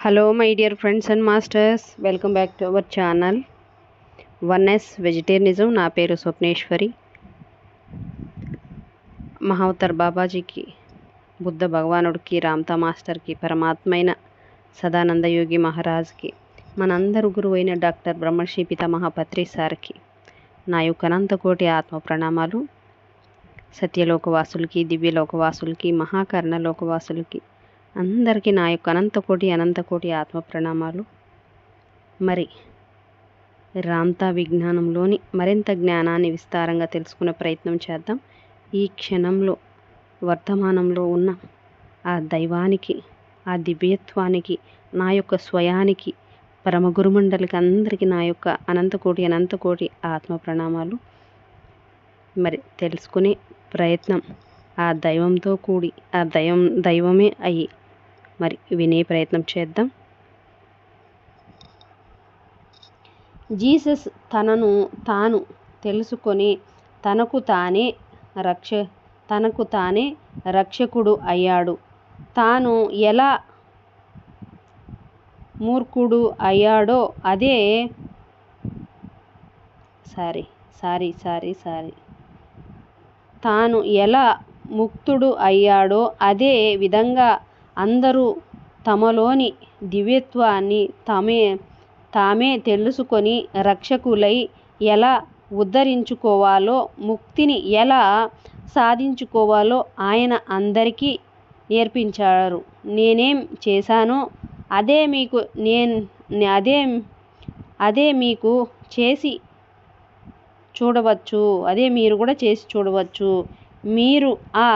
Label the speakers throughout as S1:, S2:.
S1: Hello my dear friends and masters welcome back to our channel oneness vegetarianism నా పేరు స్వప్నేశ్వరి. మహావతర్ బాబాజీకి బుద్ధ భగవానుడికి రామ్తా మాస్టర్కి పరమాత్మైన సదానంద యోగి మహారాజ్కి మనందరు గురువు అయిన డాక్టర్ బ్రహ్మశ్రీ పితామహపత్రి సార్కి నా యొక్క అనంతకోటి ఆత్మ ప్రణామాలు. సత్యలోకవాసులకి దివ్యలోకవాసులకి మహాకర్ణ లోకవాసులకి అందరికీ నా యొక్క అనంతకోటి అనంతకోటి ఆత్మ ప్రణామాలు. మరి రాంతా విజ్ఞానంలోని మరింత జ్ఞానాన్ని విస్తారంగా తెలుసుకునే ప్రయత్నం చేద్దాం. ఈ క్షణంలో వర్తమానంలో ఉన్న ఆ దైవానికి ఆ దివ్యత్వానికి నా యొక్క స్వయానికి పరమ గురుమండలికి అందరికీ నా యొక్క అనంతకోటి అనంతకోటి ఆత్మ ప్రణామాలు. మరి తెలుసుకునే ప్రయత్నం ఆ దైవంతో కూడి ఆ దైవం దైవమే అయ్యి మరి వినే ప్రయత్నం చేద్దాం. జీసస్ తనను తాను తెలుసుకొని తనకు తానే రక్ష తనకు తానే రక్షకుడు అయ్యాడు. తాను ఎలా మూర్ఖుడు అయ్యాడో అదే సారీ సారీ సారీ సారీ. తాను ఎలా ముక్తుడు అయ్యాడో అదే విధంగా అందరూ తమలోని దివ్యత్వాన్ని తమే తామే తెలుసుకొని రక్షకులై ఎలా ఉద్ధరించుకోవాలో ముక్తిని ఎలా సాధించుకోవాలో ఆయన అందరికీ నేర్పించారు. నేనేం చేశానో అదే మీకు నేను అదే అదే మీకు చేసి చూడవచ్చు. అదే మీరు కూడా చేసి చూడవచ్చు. మీరు ఆ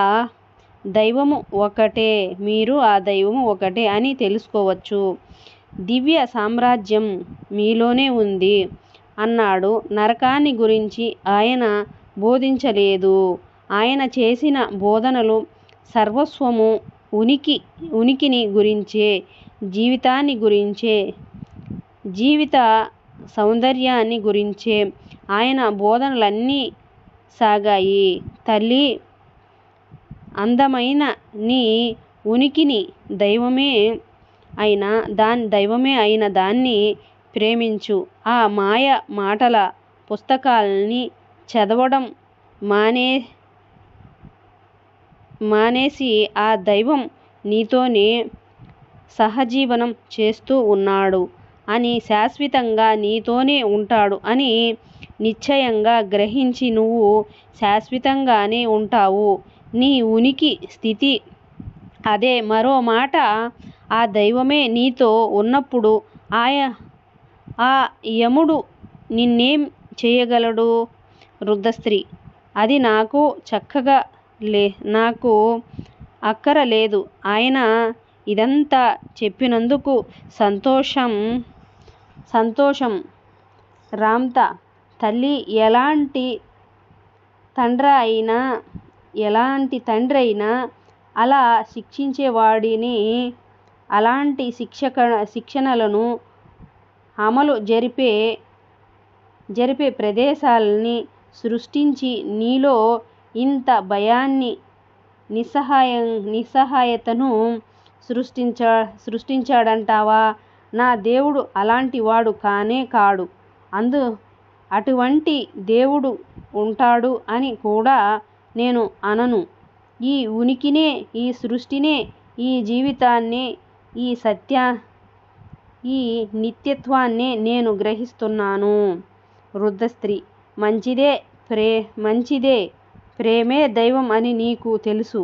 S1: దైవము ఒకటే మీరు ఆ దైవము ఒకటే అని తెలుసుకోవచ్చు. దివ్య సామ్రాజ్యం మీలోనే ఉంది. అన్నాడు. నరకాన్ని గురించి ఆయన బోధించలేదు. ఆయన చేసిన బోధనలు సర్వస్వము ఉనికి ఉనికిని గురించే జీవితాన్ని గురించే జీవిత సౌందర్యాన్ని గురించే. ఆయన బోధనలన్నీ సాగాయి. తల్లి అందమైన నీ ఉనికిని దైవమే అయిన దాని దైవమే అయిన దాన్ని ప్రేమించు. ఆ మాయ మాటల పుస్తకాలని చదవడం మానే మానేసి ఆ దైవం నీతోనే సహజీవనం చేస్తూ ఉన్నాడు అని శాశ్వతంగా నీతోనే ఉంటాడు అని నిశ్చయంగా గ్రహించి నువ్వు శాశ్వతంగానే ఉంటావు. నీ ఉనికి స్థితి. అదే మరో మాట ఆ దైవమే నీతో ఉన్నప్పుడు ఆయ ఆ యముడు నిన్నేం చేయగలడు? వృద్ధస్త్రీ అది నాకు చక్కగా లే నాకు అక్కర లేదు. ఆయన ఇదంతా చెప్పినందుకు సంతోషం సంతోషం. రామ్తా తల్లి ఎలాంటి తండ్ర అయినా ఎలాంటి తండ్రి అయినా అలా శిక్షించేవాడిని అలాంటి శిక్షక శిక్షణలను అమలు జరిపే జరిపే ప్రదేశాలని సృష్టించి నీలో ఇంత భయాన్ని నిస్సహాయం నిస్సహాయతను సృష్టించ సృష్టించాడంటావా? నా దేవుడు అలాంటి వాడు కానే కాడు. అందు అటువంటి దేవుడు ఉంటాడు అని కూడా నేను అనను. ఈ ఉనికినే ఈ సృష్టినే ఈ జీవితాన్నే ఈ సత్య ఈ నిత్యత్వాన్నే నేను గ్రహిస్తున్నాను. వృద్ధ స్త్రీ మంచిదే ప్రే మంచిదే ప్రేమే దైవం అని నీకు తెలుసు.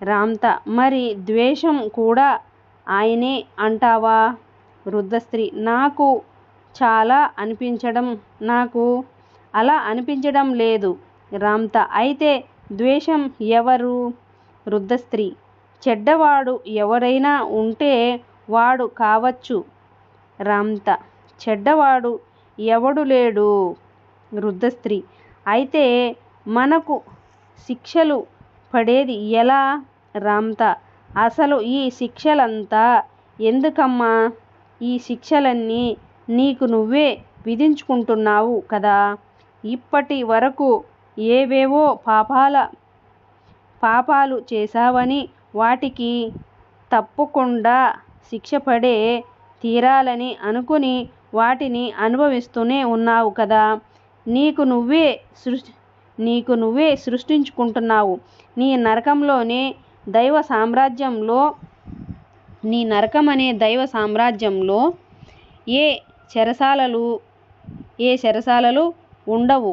S1: రామ్తా మరి ద్వేషం కూడా ఆయనే అంటావా? వృద్ధ స్త్రీ నాకు చాలా అనిపించడం నాకు అలా అనిపించడం లేదు. రామ్తా. అయితే ద్వేషం ఎవరు? వృద్ధ స్త్రీ చెడ్డవాడు ఎవరైనా ఉంటే వాడు కావచ్చు. రామ్తా. చెడ్డవాడు ఎవడు లేడు? వృద్ధ స్త్రీ అయితే మనకు శిక్షలు పడేది ఎలా? రామ్తా. అసలు ఈ శిక్షలంతా ఎందుకమ్మా? ఈ శిక్షలన్నీ నీకు నువ్వే విధించుకుంటున్నావు కదా? ఇప్పటి వరకు ఏవేవో పాపాల పాపాలు చేశావని వాటికి తప్పకుండా శిక్ష పడే తీరాలని అనుకుని వాటిని అనుభవిస్తూనే ఉన్నావు కదా. నీకు నువ్వే సృష్టి నీకు నువ్వే సృష్టించుకుంటున్నావు. నీ నరకంలోనే దైవ సామ్రాజ్యంలో నీ నరకమనే దైవ సామ్రాజ్యంలో ఏ చెరసాలలు ఏ చెరసాలలు ఉండవు.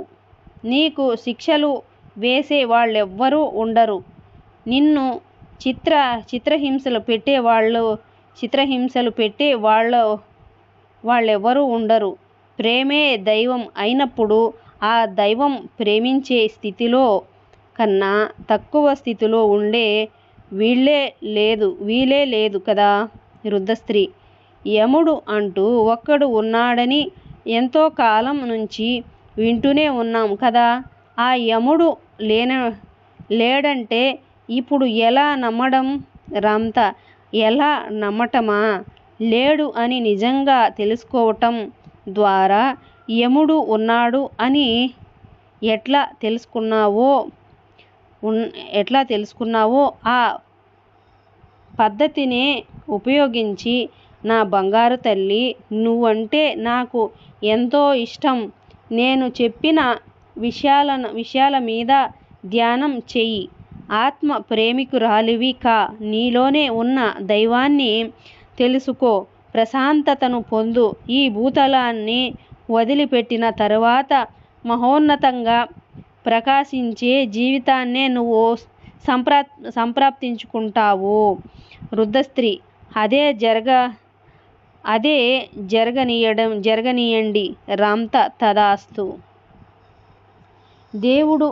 S1: నీకు శిక్షలు వేసే వాళ్ళెవ్వరూ ఉండరు. నిన్ను చిత్ర చిత్రహింసలు పెట్టే వాళ్ళు చిత్రహింసలు పెట్టే వాళ్ళ వాళ్ళెవ్వరూ ఉండరు. ప్రేమే దైవం అయినప్పుడు ఆ దైవం ప్రేమించే స్థితిలో కన్నా తక్కువ స్థితిలో ఉండే వీళ్ళే లేదు వీలే లేదు కదా వృద్ధ యముడు అంటూ ఒక్కడు ఉన్నాడని ఎంతో కాలం నుంచి వింటూనే ఉన్నాం కదా. ఆ యముడు లేన లేడంటే ఇప్పుడు ఎలా నమ్మడం రంత? ఎలా నమ్మటమా? లేడు అని నిజంగా తెలుసుకోవటం ద్వారా యముడు ఉన్నాడు అని ఎట్లా తెలుసుకున్నావో ఎట్లా తెలుసుకున్నావో ఆ పద్ధతినే ఉపయోగించి నా బంగారు తల్లి నువ్వంటే నాకు ఎంతో ఇష్టం. నేను చెప్పిన విషయాలను విషయాల మీద ధ్యానం చెయ్యి ఆత్మ ప్రేమికురాలివి కా. నీలోనే ఉన్న దైవాన్ని తెలుసుకో. ప్రశాంతతను పొందు. ఈ భూతలాన్ని వదిలిపెట్టిన తరువాత మహోన్నతంగా ప్రకాశించే జీవితాన్నే నువ్వు సంప్రా సంప్రాప్తించుకుంటావు. వృద్ధ స్త్రీ అదే జరగ అదే జరగనీయడం జరగనీయండి రాంత తదాస్తు. దేవుడు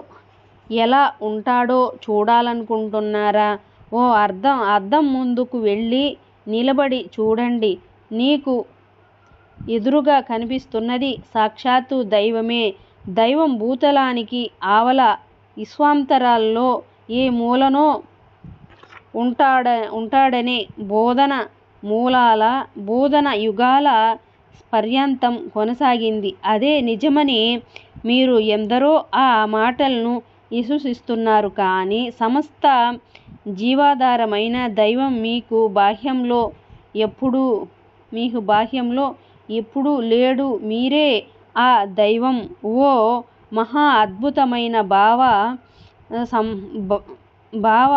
S1: ఎలా ఉంటాడో చూడాలనుకుంటున్నారా? ఓ అర్థం అద్దం ముందుకు వెళ్ళి నిలబడి చూడండి. నీకు ఎదురుగా కనిపిస్తున్నది సాక్షాత్తు దైవమే. దైవం భూతలానికి ఆవల విశ్వాంతరాల్లో ఏ మూలనో ఉంటాడ ఉంటాడనే బోధన మూలాల బోధన యుగాల పర్యంతం కొనసాగింది. అదే నిజమని మీరు ఎందరో ఆ మాటలను విశ్వసిస్తున్నారు. కానీ సమస్త జీవాధారమైన దైవం మీకు బాహ్యంలో ఎప్పుడూ మీకు బాహ్యంలో ఎప్పుడూ లేడు. మీరే ఆ దైవం. ఓ మహా అద్భుతమైన భావ సం భావ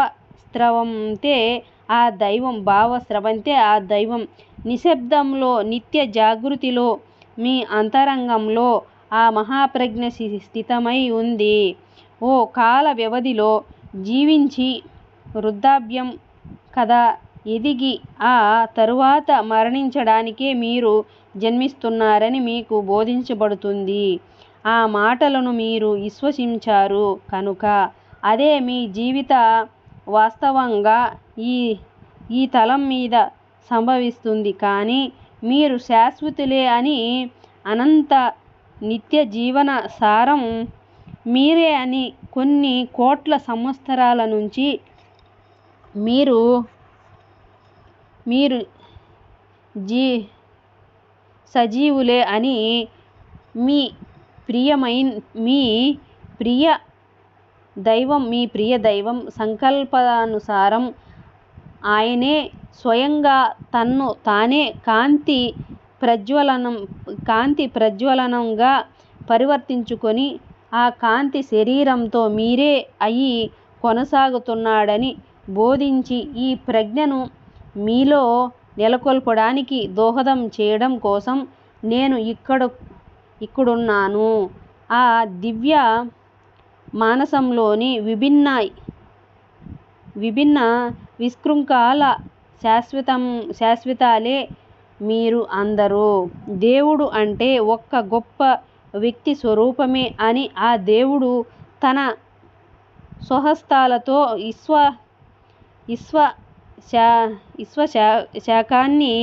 S1: స్రవంతే ఆ దైవం భావస్రవంతే ఆ దైవం నిశ్శబ్దంలో నిత్య జాగృతిలో మీ అంతరంగంలో ఆ మహాప్రజ్ఞ స్థితమై ఉంది. ఓ కాల వ్యవధిలో జీవించి వృద్ధాప్యం కథ ఎదిగి ఆ తరువాత మరణించడానికే మీరు జన్మిస్తున్నారని మీకు బోధించబడుతుంది. ఆ మాటలను మీరు విశ్వసించారు కనుక అదే మీ జీవిత వాస్తవంగా ఈ ఈ తలం మీద సంభవిస్తుంది. కానీ మీరు శాశ్వతులే అని అనంత నిత్య జీవన సారం మీరే అని కొన్ని కోట్ల సంవత్సరాల నుంచి మీరు మీరు జీ సజీవులే అని మీ ప్రియమైన మీ ప్రియ దైవం మీ ప్రియ దైవం సంకల్పానుసారం ఆయనే స్వయంగా తన్ను తానే కాంతి ప్రజ్వలనం కాంతి ప్రజ్వలనంగా పరివర్తించుకొని ఆ కాంతి శరీరంతో మీరే అయి కొనసాగుతున్నాడని బోధించి ఈ ప్రజ్ఞను మీలో నెలకొల్పడానికి దోహదం చేయడం కోసం నేను ఇక్కడ ఇక్కడున్నాను. ఆ దివ్య మానసంలోని విభిన్న విభిన్న విశృంఖల శాశ్వతం శాశ్వతాలే మీరు అందరూ. దేవుడు అంటే ఒక్క గొప్ప వ్యక్తి స్వరూపమే అని ఆ దేవుడు తన స్వహస్తాలతో విశ్వ విశ్వ శా విశ్వ శా శాకాన్ని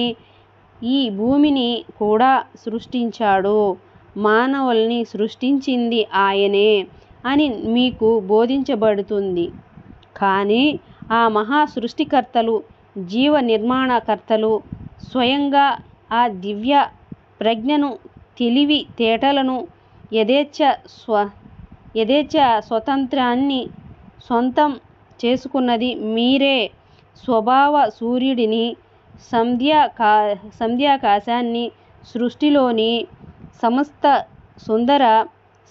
S1: ఈ భూమిని కూడా సృష్టించాడు. మానవుల్ని సృష్టించింది ఆయనే. అని మీకు బోధించబడుతుంది. కానీ ఆ మహా సృష్టికర్తలు జీవ నిర్మాణకర్తలు స్వయంగా ఆ దివ్య ప్రజ్ఞను తెలివి తేటలను యథేచ్ఛ స్వ యథేచ్ఛ స్వతంత్రాన్ని సొంతం చేసుకున్నది మీరే. స్వభావ సూర్యుడిని సంధ్యా కా సంధ్యాకాశాన్ని సృష్టిలోని సమస్త సుందర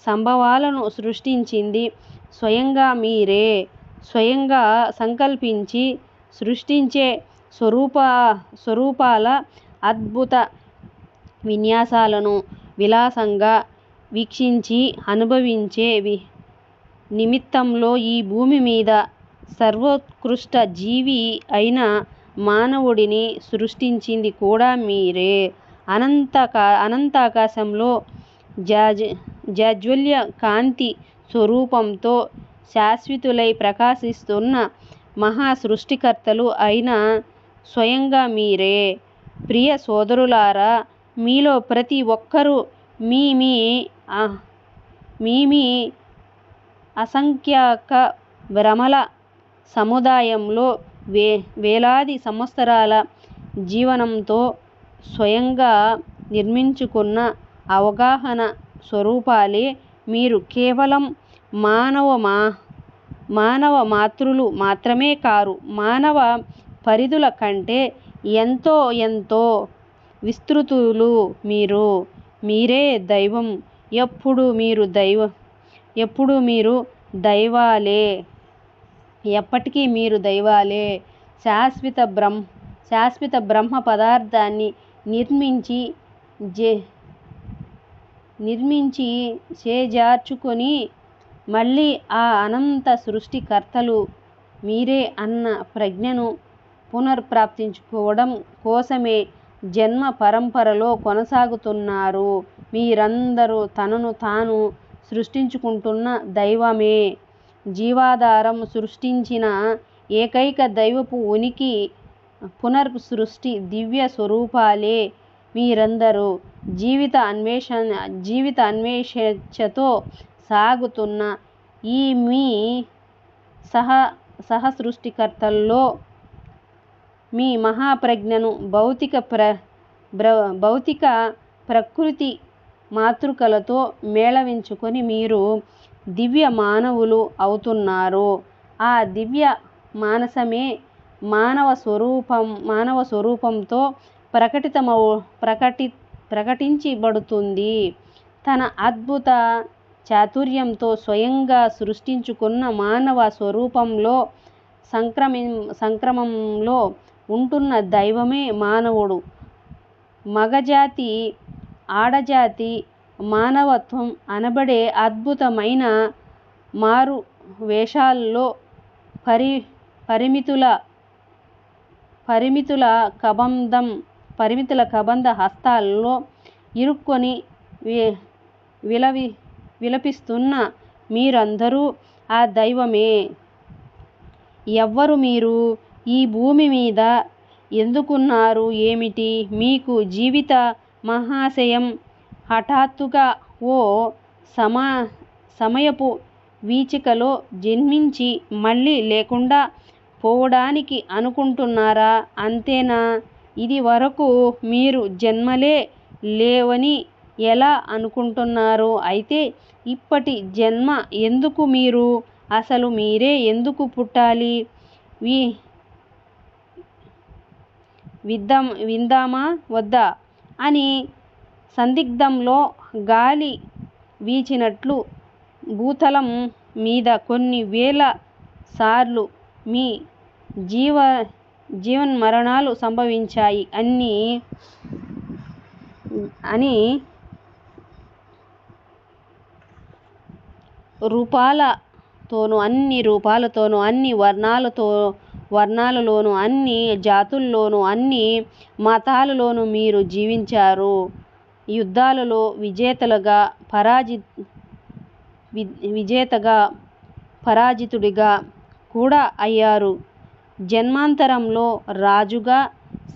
S1: సంభవాలను సృష్టించింది. స్వయంగా మీరే స్వయంగా సంకల్పించి సృష్టించే స్వరూప స్వరూపాల అద్భుత విన్యాసాలను విలాసంగా వీక్షించి అనుభవించే వి నిమిత్తంలో ఈ భూమి మీద సర్వోత్కృష్ట జీవి అయిన మానవుడిని సృష్టించింది కూడా మీరే. అనంత అనంతాకాశంలో జాజ జాజ్వల్య కాంతి స్వరూపంతో శాశ్వతులై ప్రకాశిస్తున్న మహా సృష్టికర్తలు అయిన స్వయంగా మీరే. ప్రియ సోదరులారా మీలో ప్రతి ఒక్కరూ మీ మీ మీ మీ అసంఖ్యాక భ్రమల సముదాయంలో వే వేలాది సంవత్సరాల జీవనంతో స్వయంగా నిర్మించుకున్న అవగాహన స్వరూపాలే మీరు కేవలం మానవ మా మానవ మాతృలు మాత్రమే కారు. మానవ పరిధుల కంటే ఎంతో ఎంతో విస్తృతులు మీరు. మీరే దైవం. ఎప్పుడు మీరు దైవ ఎప్పుడు మీరు దైవాలే. ఎప్పటికీ మీరు దైవాలే. శాశ్వత బ్రహ్మ శాశ్వత బ్రహ్మ పదార్థాన్ని నిర్మించి జే నిర్మించి చేజార్చుకొని మళ్ళీ ఆ అనంత సృష్టికర్తలు మీరే అన్న ప్రజ్ఞను పునర్ప్రాప్తించుకోవడం కోసమే జన్మ పరంపరలో కొనసాగుతున్నారు. మీరందరూ తనను తాను సృష్టించుకుంటున్న దైవమే. జీవాధారం సృష్టించిన ఏకైక దైవపు ఉనికి పునర్ సృష్టి దివ్య స్వరూపాలే. మీరందరూ జీవిత అన్వేషణ జీవిత అన్వేషతో సాగుతున్న ఈ మీ సహ సహ సృష్టికర్తల్లో మీ మహాప్రజ్ఞను భౌతిక ప్ర బ్ర భౌతిక ప్రకృతి మాతృకలతో మేళవించుకొని మీరు దివ్య మానవులు అవుతున్నారు. ఆ దివ్య మానసమే మానవ స్వరూపం మానవ స్వరూపంతో ప్రకటితమవు ప్రకటి ప్రకటించబడుతుంది. తన అద్భుత చాతుర్యంతో స్వయంగా సృష్టించుకున్న మానవ స్వరూపంలో సంక్రమి సంక్రమంలో ఉంటున్న దైవమే మానవుడు. మగజాతి ఆడజాతి మానవత్వం అనబడే అద్భుతమైన మారు వేషాల్లో పరి పరిమితుల పరిమితుల కబంధం పరిమితుల కబంధ హస్తాల్లో ఇరుక్కొని విలవి విలపిస్తున్న మీరందరూ ఆ దైవమే. ఎవ్వరు మీరు ఈ భూమి మీద ఎందుకున్నారు ఏమిటి? మీకు జీవిత మహాశయం హఠాత్తుగా ఓ సమా సమయపు వీచికలో జన్మించి మళ్ళీ లేకుండా పోవడానికి అనుకుంటున్నారా? అంతేనా? ఇది వరకు మీరు జన్మలే లేవని ఎలా అనుకుంటున్నారు? అయితే ఇప్పటి జన్మ ఎందుకు మీరు? అసలు మీరే ఎందుకు పుట్టాలి? విద్దాం విందామా? వద్దా? అని సందిగ్ధంలో గాలి వీచినట్లు భూతలం మీద కొన్ని వేల సార్లు మీ జీవ జీవన్మరణాలు సంభవించాయి అన్ని అని రూపాలతోనూ అన్ని రూపాలతోనూ అన్ని వర్ణాలతో వర్ణాలలోను అన్ని జాతుల్లోనూ అన్ని మతాలలోనూ మీరు జీవించారు. యుద్ధాలలో విజేతలుగా పరాజి వి విజేతగా పరాజితుడిగా కూడా అయ్యారు. జన్మాంతరంలో రాజుగా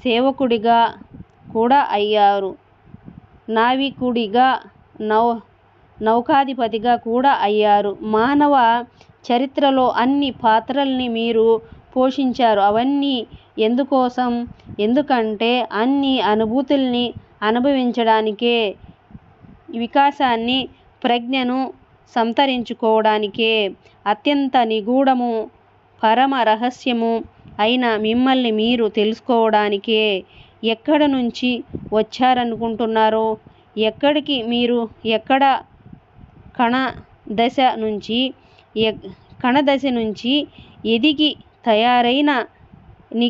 S1: సేవకుడిగా కూడా అయ్యారు. నావికుడిగా నౌ నౌకాధిపతిగా కూడా అయ్యారు. మానవ చరిత్రలో అన్ని పాత్రల్ని మీరు పోషించారు. అవన్నీ ఎందుకోసం? ఎందుకంటే అన్ని అనుభూతుల్ని అనుభవించడానికే వికాసాన్ని ప్రజ్ఞను సంతరించుకోవడానికే అత్యంత నిగూఢము పరమ రహస్యము అయిన మిమ్మల్ని మీరు తెలుసుకోవడానికే ఎక్కడ నుంచి వచ్చారనుకుంటున్నారో ఎక్కడికి మీరు ఎక్కడ కణ దశ నుంచి కణదశ నుంచి ఎదిగి తయారైన ని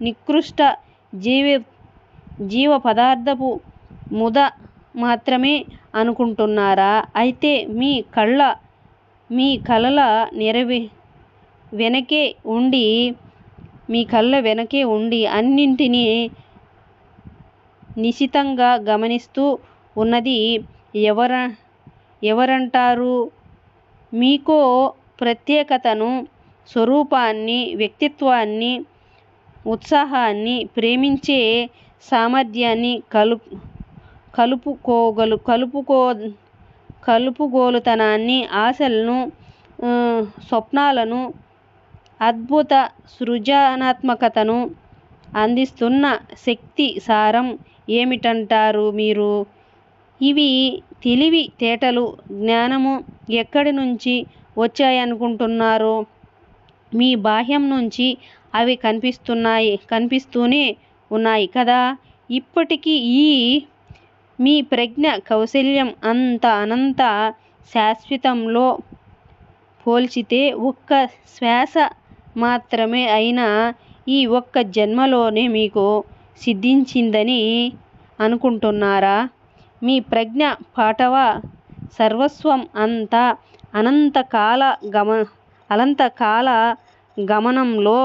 S1: నికృష్ట జీవ జీవ పదార్థపు ముద మాత్రమే అనుకుంటున్నారా? అయితే మీ కళ్ళ మీ కలల నెరవే వెనకే ఉండి మీ కళ్ళ వెనకే ఉండి అన్నింటినీ నిశితంగా గమనిస్తూ ఉన్నది ఎవర ఎవరంటారు? మీకో ప్రత్యేకతను స్వరూపాన్ని వ్యక్తిత్వాన్ని ఉత్సాహాన్ని ప్రేమించే సామర్థ్యాన్ని కలు కలుపుకోగలు కలుపుకో కలుపుగోలుతనాన్ని ఆశలను స్వప్నాలను అద్భుత సృజనాత్మకతను అందిస్తున్న శక్తి సారం ఏమిటంటారు మీరు? ఇవి తెలివి తేటలు జ్ఞానము ఎక్కడి నుంచి వచ్చాయనుకుంటున్నారు? మీ బాహ్యం నుంచి అవి కనిపిస్తున్నాయి కనిపిస్తూనే ఉన్నాయి కదా? ఇప్పటికీ ఈ మీ ప్రజ్ఞ కౌశల్యం అంత అనంత శాశ్వతంలో పోల్చితే ఒక్క శ్వాస మాత్రమే అయినా ఈ ఒక్క జన్మలోనే మీకు సిద్ధించిందని అనుకుంటున్నారా? మీ ప్రజ్ఞ పాటవ? సర్వస్వం అంతా అనంతకాల గమ అనంతకాల గమనంలో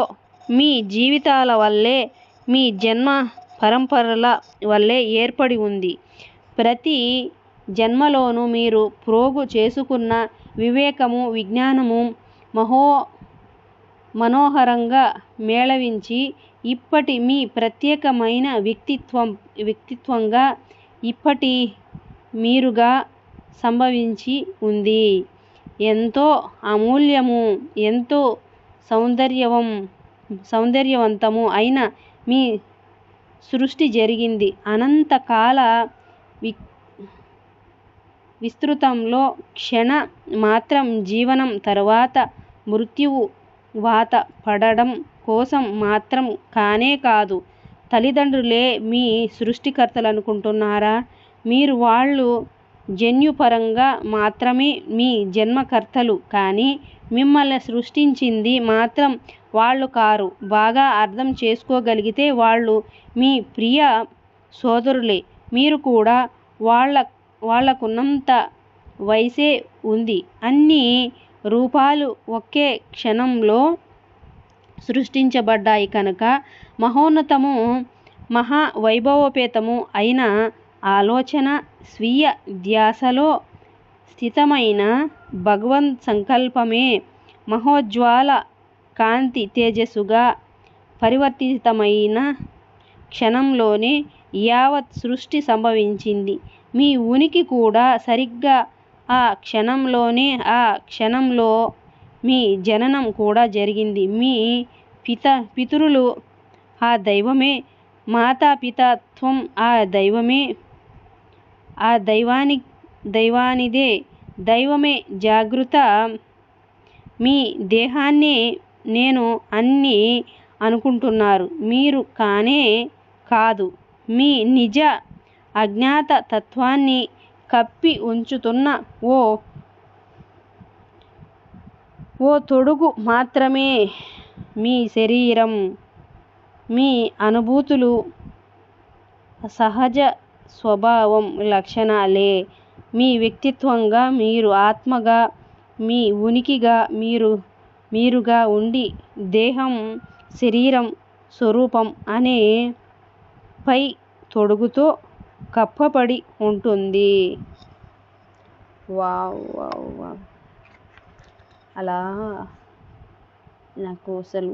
S1: మీ జీవితాల వల్లే మీ జన్మ పరంపరల వల్లే ఏర్పడి ఉంది. ప్రతి జన్మలోనూ మీరు ప్రోగు చేసుకున్న వివేకము విజ్ఞానము మహో మనోహరంగా మేళవించి ఇప్పటి మీ ప్రత్యేకమైన వ్యక్తిత్వం వ్యక్తిత్వంగా ఇప్పటి మీరుగా సంభవించి ఉంది. ఎంతో అమూల్యము ఎంతో సౌందర్యవం సౌందర్యవంతము అయిన మీ సృష్టి జరిగింది. అనంతకాల వి విస్తృతంలో క్షణ మాత్రం జీవనం తరువాత మృత్యువు వాత పడడం కోసం మాత్రం కానే కాదు. తల్లిదండ్రులే మీ సృష్టికర్తలనుకుంటున్నారా? మీరు వాళ్ళు జన్యుపరంగా మాత్రమే మీ జన్మకర్తలు కానీ మిమ్మల్ని సృష్టించింది మాత్రం వాళ్ళు కారు. బాగా అర్థం చేసుకోగలిగితే వాళ్ళు మీ ప్రియ సోదరులే. మీరు కూడా వాళ్ళ వాళ్ళకున్నంత వయసే ఉంది. అన్నీ రూపాలు ఒకే క్షణంలో సృష్టించబడ్డాయి కనుక మహోన్నతము మహా వైభవోపేతము అయిన ఆలోచన స్వీయ ధ్యాసలో స్థితమైన భగవన్ సంకల్పమే మహోజ్వాల కాంతి తేజస్సుగా పరివర్తితమైన క్షణంలోనే యావత్ సృష్టి సంభవించింది. మీ ఉనికి కూడా సరిగ్గా ఆ క్షణంలోనే ఆ క్షణంలో మీ జననం కూడా జరిగింది. మీ పిత పితరులు ఆ దైవమే మాతాపితత్వం ఆ దైవమే ఆ దైవాని దైవానిదే దైవమే జాగృత. మీ దేహాన్నే నేను అన్ని అనుకుంటున్నారు. మీరు కానే కాదు. మీ నిజ అజ్ఞాత తత్వాన్ని కప్పి ఉంచుతున్న ఓ ఓ తొడుగు మాత్రమే మీ శరీరం మీ అనుభూతులు. సహజ స్వభావం లక్షణాలే. మీ వ్యక్తిత్వంగా మీరు ఆత్మగా మీ ఉనికిగా మీరు మీరుగా ఉండి దేహం శరీరం స్వరూపం అనే పై తొడుగుతో కప్పబడి ఉంటుంది. Wow wow wow. అలా నాకు అసలు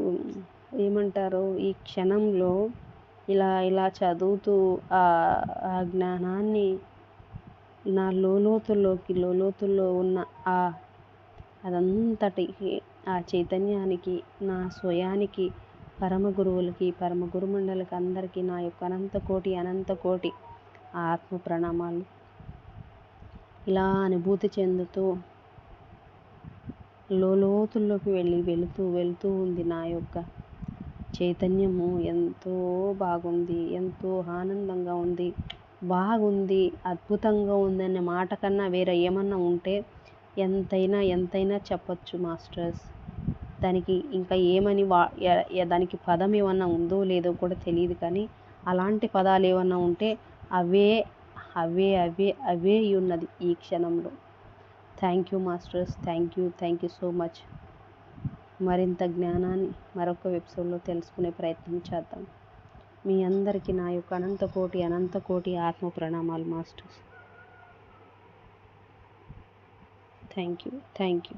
S1: ఏమంటారు ఈ క్షణంలో ఇలా ఇలా చదువుతూ ఆ ఆ జ్ఞానాన్ని నా లోలోతుల్లోకి లోలోతుల్లో ఉన్న ఆ అదంతటికి ఆ చైతన్యానికి నా స్వయానికి పరమ గురువులకి పరమ గురుమండలికి అందరికీ నా యొక్క అనంత కోటి అనంత కోటి ఆత్మ ప్రణామాలు ఇలా అనుభూతి చెందుతూ లోలోతుల్లోకి వెళ్ళి వెళుతూ వెళుతూ ఉంది నా యొక్క చైతన్యము. ఎంతో బాగుంది ఎంతో ఆనందంగా ఉంది బాగుంది అద్భుతంగా ఉందనే మాట కన్నా వేరే ఏమన్నా ఉంటే ఎంతైనా ఎంతైనా చెప్పచ్చు మాస్టర్స్. దానికి ఇంకా ఏమని వా దానికి పదం ఏమన్నా ఉందో లేదో కూడా తెలియదు కానీ అలాంటి పదాలు ఏమన్నా ఉంటే అవే అవే అవే అవే ఉన్నది ఈ క్షణంలో. Thank you masters thank you thank you so much మరింత జ్ఞానాన్ని మరొక వెబ్సైట్లో తెలుసుకునే ప్రయత్నం చేద్దాం. మీ అందరికీ నా యొక్క అనంత కోటి అనంత కోటి ఆత్మ ప్రణామాలు masters thank you thank you